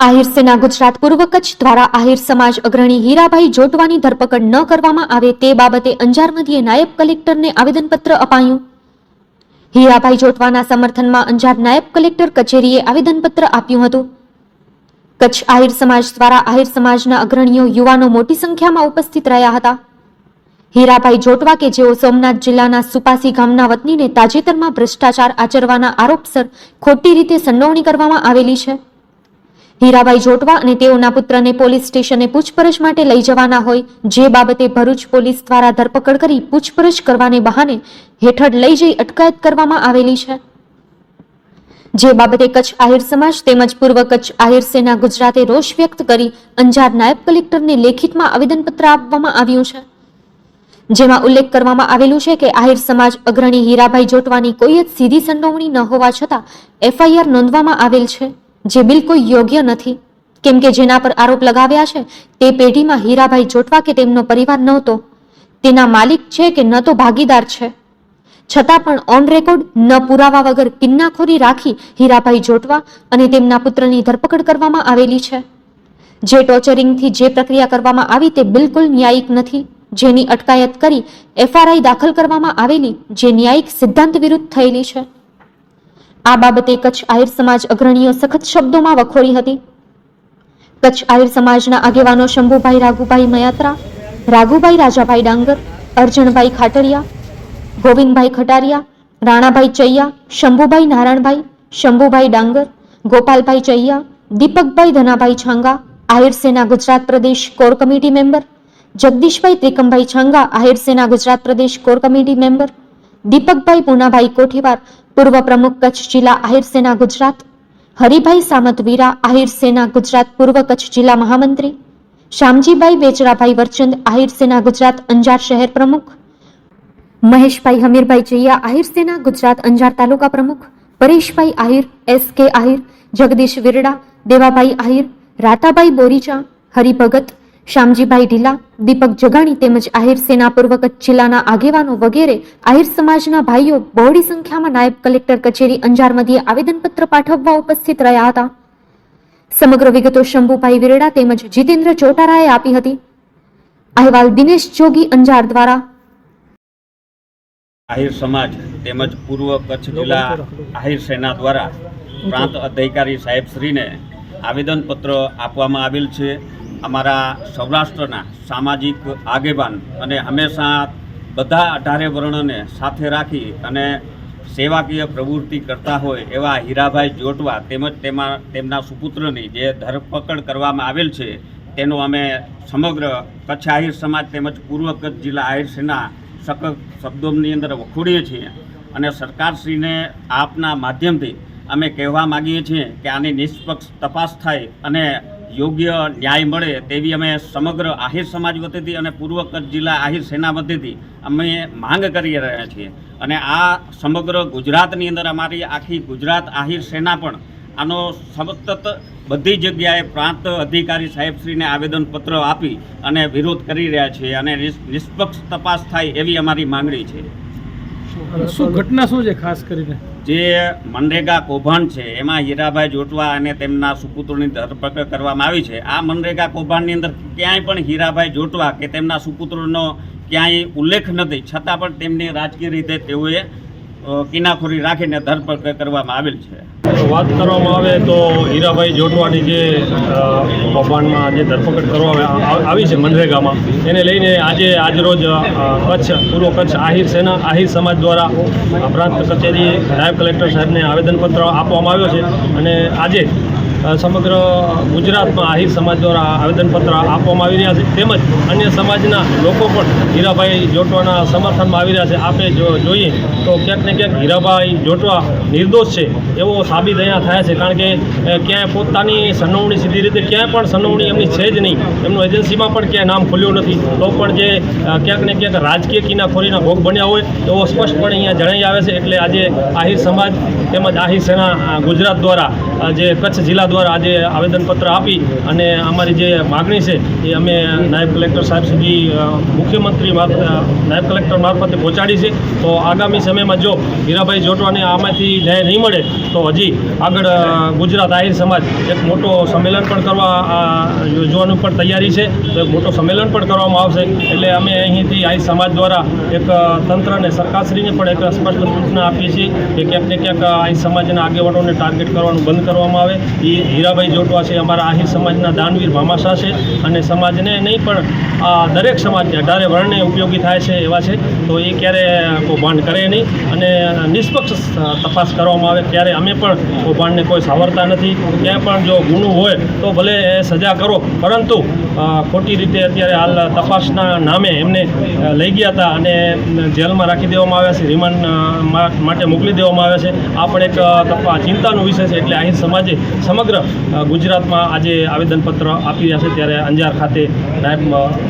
આહિર સેના ગુજરાત પૂર્વ કચ્છ દ્વારા આહિર સમાજ અગ્રણી હીરાભાઈ જોટવાની ધરપકડ ન કરવામાં આવે તે બાબતે અંજારમધીએ નાયબ કલેક્ટરને આવેદનપત્ર અપાયું. હીરાભાઈ જોટવાના સમર્થનમાં અંજાર નાયબ કલેક્ટર કચેરીએ આવેદનપત્ર આપ્યું હતું. કચ્છ આહિર સમાજ દ્વારા આહિર સમાજના અગ્રણીઓ યુવાનો મોટી સંખ્યામાં ઉપસ્થિત રહ્યા હતા. હીરાભાઈ જોટવા કે જેઓ સોમનાથ જિલ્લાના સુપાસી ગામના વતનીને તાજેતરમાં ભ્રષ્ટાચાર આચરવાના આરોપસર ખોટી રીતે સંડોવણી કરવામાં આવેલી છે. હીરાભાઈ જોટવા અને તેઓના પુત્રને પોલીસ સ્ટેશને પૂછપરછ માટે લઈ જવાના હોય, જે બાબતે ભરૂચ પોલીસ દ્વારા ધરપકડ કરી પૂછપરછ કરવાને બહાને હેઠળ લઈ જઈ અટકાયત કરવામાં આવેલી છે. જે બાબતે કચ્છ આહિર સમાજ તેમજ પૂર્વ કચ્છ આહિર સેના ગુજરાતે રોષ વ્યક્ત કરી અંજાર નાયબ કલેક્ટરને લેખિતમાં આવેદનપત્ર આપવામાં આવ્યું છે. જેમાં ઉલ્લેખ કરવામાં આવેલું છે કે આહિર સમાજ અગ્રણી હીરાભાઈ જોટવાની કોઈ જ સીધી સંડોવણી ન હોવા છતાં એફઆઈઆર નોંધવામાં આવેલ છે. જે બિલકુલ યોગ્ય નથી. કેમ કે જેના પર આરોપ લગાવ્યા છે, તે પેઢીમાં હીરાભાઈ જોટવા કે તેમનો પરિવાર નહોતો. તેના માલિક છે કે ન તો ભાગીદાર છે. છતાં પણ ઓન રેકોર્ડ ન પુરાવા વગર કિન્નાખોરી રાખી હીરાભાઈ જોટવા અને તેમના પુત્રની ધરપકડ કરવામાં આવેલી છે. જે ટોર્ચરિંગથી જે પ્રક્રિયા કરવામાં આવી તે બિલકુલ ન્યાયિક નથી. જેની અટકાયત કરી એફઆરઆઈ દાખલ કરવામાં આવેલી જે ન્યાયિક સિદ્ધાંત વિરુદ્ધ થયેલી છે. આ બાબતે કચ્છ આહિર સમાજ અગ્રણીઓ સખત શબ્દોમાં વખોડી હતી. કચ્છ આહિર સમાજના આગેવાનો શંભુભાઈ રાઘુભાઈ મયાત્રા, રાઘુભાઈ રાજાભાઈ ડાંગર, અર્જણભાઈ ખાટડિયા ગોવિંદભાઈ ખટારિયા, રાણાભાઈ ચૈયા, શંભુભાઈ નારાયણભાઈ, શંભુભાઈ ડાંગર, ગોપાલભાઈ ચૈયા, દીપકભાઈ ધનાભાઈ છાંગા, આહિર સેના ગુજરાત પ્રદેશ core committee member, Jagdishbhai Trikambhai Changa, Ahir Sena Gujarat પ્રદેશ core committee member, Deepakbhai Poonabhai Kothivar પૂર્વ પ્રમુખ કચ્છ જિલ્લા આહિર સેના ગુજરાત, હરિભાઈ સામતવીરા આહિર સેના ગુજરાત પૂર્વ કચ્છ જિલ્લા મહામંત્રી, શામજીભાઈ બેચરાભાઈ વરચંદ આહિર સેના ગુજરાત અંજાર શહેર પ્રમુખ, મહેશભાઈ હમીરભાઈ જૈયા આહિર સેના ગુજરાત અંજાર તાલુકા પ્રમુખ, પરેશભાઈ આહિર, એસ કે આહિર, જગદીશ વિરડા, દેવાભાઈ આહિર, રાતાભાઈ બોરીચા, હરિભગત શ્યામજીભાઈ ઢીલા, દીપક જગાણી તેમજ આહિર સેના જિલ્લાના આગેવાનો વગેરે આહિર સમાજના ભાઈઓ બહોળી સંખ્યામાં નાયબ કલેક્ટર કચેરી અંજાર આવેદનપત્ર પાઠવવા ઉપસ્થિત રહ્યા હતા. સમગ્ર વિગતો શંભુભાઈ વિરડા તેમજ જીતેન્દ્ર ચોટારાએ આપી હતી. અહેવાલ દિનેશ જોગી, અંજાર દ્વારા. આહિર સમાજ તેમજ પૂર્વ કચ્છ જિલ્લા આહિર સેના દ્વારા પ્રાંત અધિકારી સાહેબશ્રીને આવેદનપત્ર આપવામાં આવેલ છે. અમારા સૌરાષ્ટ્રના સામાજિક આગેવાન અને હંમેશા બધા અઢારે વર્ણને સાથે રાખી અને સેવાકીય પ્રવૃત્તિ કરતા હોય એવા હીરાભાઈ જોટવા તેમજ તેમાં તેમના સુપુત્રની જે ધરપકડ કરવામાં આવેલ છે, તેનો અમે સમગ્ર કચ્છ આહિર સમાજ તેમજ પૂર્વ કચ્છ જિલ્લા આહિર સેના સખત શબ્દોની અંદર વખોડીએ છીએ અને સરકારશ્રીને આપના માધ્યમથી અમે કહેવા માગીએ છીએ કે આની નિષ્પક્ષ તપાસ થાય અને યોગ્ય ન્યાય મળે તેવી અમે સમગ્ર આહિર સમાજ વતીથી અને પૂર્વ કચ્છ જિલ્લા આહિર સેના વતીથી અમે માંગ કરી રહ્યા છીએ. અને આ સમગ્ર ગુજરાતની અંદર અમારી આખી ગુજરાત આહિર સેના પણ આનો સતત બધી જગ્યાએ પ્રાંત અધિકારી સાહેબશ્રીને આવેદનપત્ર આપી અને વિરોધ કરી રહ્યા છે અને નિષ્પક્ષ તપાસ થાય એવી અમારી માંગણી છે. શું ઘટના શું છે ખાસ કરીને? જે મનરેગા કૌભાંડ છે, એમાં હીરાભાઈ જોટવા અને તેમના સુપુત્રોની ધરપકડ કરવામાં આવી છે. આ મનરેગા કૌભાંડની અંદર ક્યાંય પણ હીરાભાઈ જોટવા કે તેમના સુપુત્રોનો ક્યાંય ઉલ્લેખ નથી છતાં પણ તેમની રાજકીય રીતે તેઓએ કિનાખોરી રાખીને ધરપકડ કરવામાં આવેલ છે. વાત કરવામાં આવે તો હીરાભાઈ જોટવાની જે કૌભાંડમાં જે ધરપકડ કરવામાં આવી છે મનરેગામાં. એને લઈને આજે આજરોજ કચ્છ, પૂર્વ કચ્છ આહિર સેના, આહિર સમાજ દ્વારા પ્રાંત કચેરી નાયબ કલેક્ટર સાહેબને આવેદનપત્ર આપવામાં આવ્યો છે. અને આજે સમગ્ર ગુજરાતમાં આહિર સમાજ દ્વારા આવેદનપત્ર આપવામાં આવી રહ્યા છે. તેમજ અન્ય સમાજના લોકો પણ હીરાભાઈ જોટવાના સમર્થનમાં આવી રહ્યા છે. આપણે જોઈએ તો ક્યાંક ને ક્યાંક હીરાભાઈ જોટવા નિર્દોષ છે એવો સાબિત અહીંયા થયા છે. કારણ કે ક્યાંય પોતાની સંડોવણી સીધી રીતે ક્યાંય પણ સંડોવણી એમની છે જ નહીં. એમનું એજન્સીમાં પણ ક્યાંય નામ ખુલ્યું નથી. તો પણ જે ક્યાંક ને ક્યાંક રાજકીય કિનાખોરીના ભોગ બન્યા હોય એવો સ્પષ્ટપણે અહીંયા જણાઈ આવે છે. એટલે આજે આહિર સમાજ તેમજ આહિર સેના ગુજરાત દ્વારા જે કચ્છ જિલ્લા દ્વારા આજે આવેદનપત્ર આપી અને અમારી જે માગણી છે એ અમે નાયબ કલેક્ટર સાહેબ સુધી મુખ્યમંત્રી નાયબ કલેક્ટર મારફતે પહોંચાડી છે. તો આગામી સમયમાં જો હીરાભાઈ જોટવાને આમાંથી ન્યાય નહીં મળે, તો હજી આગળ ગુજરાત આહિર સમાજ એક મોટો સંમેલન પણ કરવા યોજવાનું પણ તૈયારી છે. તો એક મોટો સંમેલન પણ કરવામાં આવશે. એટલે અમે અહીંથી આહિર સમાજ દ્વારા એક તંત્રને તંત્ર સરકારશ્રીને પણ એક સ્પષ્ટ સૂચના આપીએ છીએ કે ક્યાંક ને ક્યાંક આહિર સમાજના આગેવાનોને ટાર્ગેટ કરવાનું બંધ કરવામાં આવે. એ હીરાભાઈ જોટવા છે, અમારા આહિર સમાજના દાનવીર ભામાશા છે. અને સમાજને નહીં પણ આ દરેક સમાજને અઢારે વર્ણને ઉપયોગી થાય છે એવા છે. તો એ ક્યારે કૌભાંડ કરે નહીં અને નિષ્પક્ષ તપાસ કરવામાં આવે ત્યારે અમે પણ કૌભાંડને કોઈ સાવરતા નથી. ત્યાં પણ જો ગુનો હોય તો ભલે એ સજા કરો, પરંતુ ખોટી રીતે અત્યારે હાલ તપાસના નામે એમને લઈ ગયા હતા અને જેલમાં રાખી દેવામાં આવ્યા છે, રિમાન્ડ માટે મોકલી દેવામાં આવ્યા છે. આ પણ એક ચિંતાનો વિષય છે એટલે અહીં સમાજે સમગ્ર ગુજરાતમાં આજે આવેદનપત્ર આપી રહ્યા છે ત્યારે અંજાર ખાતે નાયબ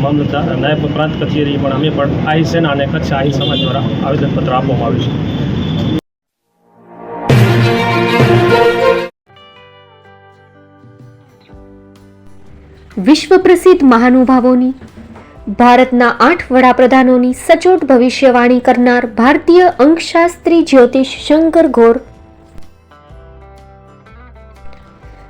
મામલતદાર નાયબ પ્રાંત કચેરી પણ અમે પણ આહી સેના અને કચ્છ આહી સમાજ દ્વારા આવેદનપત્ર આપવામાં આવ્યું છે. વિશ્વ પ્રસિદ્ધ મહાનુભાવોની, ભારતના આઠ વડાપ્રધાનોની સચોટ ભવિષ્યવાણી કરનાર ભારતીય અંકશાસ્ત્રી જ્યોતિષ શંકર ઘોર